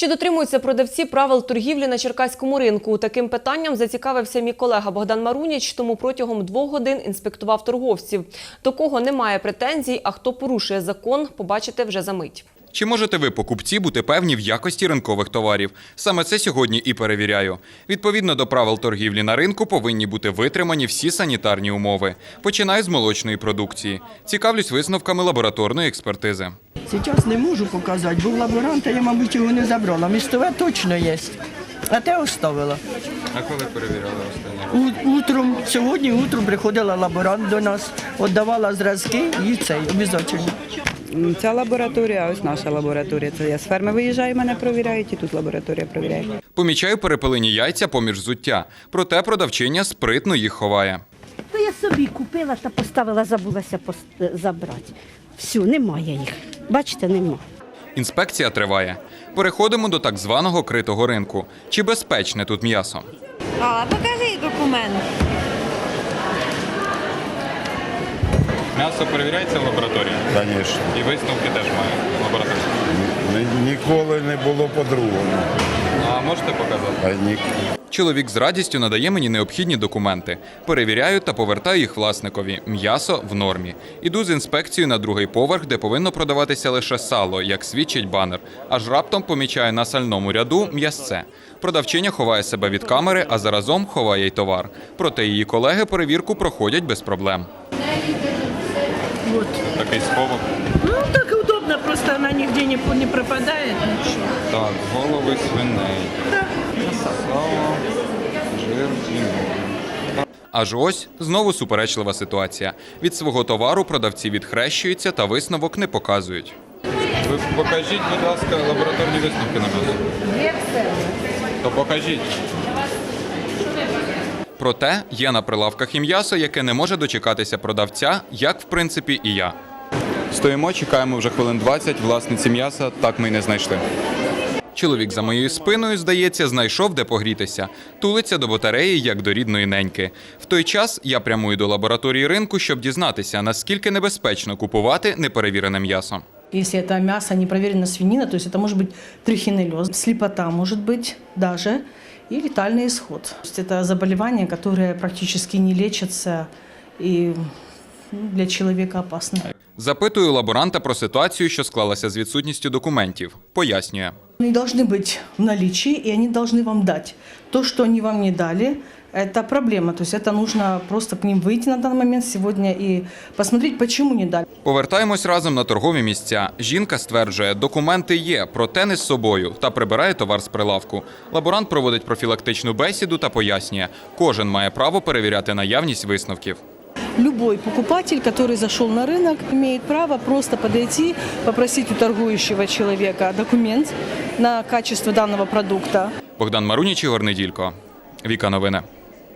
Чи дотримуються продавці правил торгівлі на черкаському ринку? Таким питанням зацікавився мій колега Богдан Маруніч, тому протягом двох годин інспектував торговців. До кого немає претензій, а хто порушує закон, побачите вже за мить. Чи можете ви, покупці, бути певні в якості ринкових товарів? Саме це сьогодні і перевіряю. Відповідно до правил торгівлі на ринку повинні бути витримані всі санітарні умови. Починаю з молочної продукції. Цікавлюсь висновками лабораторної експертизи. Зараз не можу показати, бо в лаборанта я, мабуть, його не забрала. Містове точно є. А те оставила. А коли перевіряли останнє? Утром, сьогодні утром приходила лаборант до нас, віддавала зразки і цей обов'язково. Ця лабораторія, а ось наша лабораторія. Це я з ферми виїжджаю, мене провіряють, і тут лабораторія провіряє. Помічаю перепилені яйця поміж зуття. Проте продавчиня спритно їх ховає. То я собі купила та поставила, забулася забрати. Все, немає їх. Бачите, нема. Інспекція триває. Переходимо до так званого критого ринку. Чи безпечне тут м'ясо? А, покажи документ. М'ясо перевіряється в лабораторії. Звісно. І висновки теж має лабораторія. Ні- Ніколи не було по-другому. А можете показати? А ні. Чоловік з радістю надає мені необхідні документи. Перевіряю та повертаю їх власникові. М'ясо в нормі. Іду з інспекцією на другий поверх, де повинно продаватися лише сало, як свідчить банер. Аж раптом помічаю на сальному ряду м'ясце. Продавчиня ховає себе від камери, а заразом ховає й товар. Проте її колеги перевірку проходять без проблем. Такий сховок. Ну, так удобно, просто вона ніде не, пропадає. Нічого. Так, голови свиней. Сало, жир і Аж ось знову суперечлива ситуація. Від свого товару продавці відхрещуються та висновок не показують. Ви покажіть, будь ласка, лабораторні висновки на мене. То покажіть. Проте є на прилавках і м'ясо, яке не може дочекатися продавця, як в принципі і я. Стоїмо, чекаємо вже хвилин 20. Власниці м'яса так ми й не знайшли. Чоловік за моєю спиною, здається, знайшов де погрітися. Тулиться до батареї, як до рідної неньки. В той час я прямую до лабораторії ринку, щоб дізнатися, наскільки небезпечно купувати неперевірене м'ясо. Если это мясо, непроверенная свинина, то есть это может быть трихинеллез, слепота может быть даже и летальный исход. То есть это заболевание, которое практически не лечится и ну, для человека опасно. Запитую лаборанта про ситуацію, що склалася з відсутністю документів. Пояснює. Они должны быть в наличии, и они должны вам дать. То, что они вам не дали, это проблема. То есть это нужно просто к ним выйти на данный момент сегодня и посмотреть, почему не дали. Повертаємось разом на торгові місця. Жінка стверджує, документи є, проте не з собою, та прибирає товар з прилавку. Лаборант проводить профілактичну бесіду та пояснює, кожен має право перевіряти наявність висновків. Любой покупатель, который зашел на рынок, имеет право просто подойти, попросить у торгующего человека документ на качество данного продукта. Богдан Маруніч, Горнеділько. Віка новини.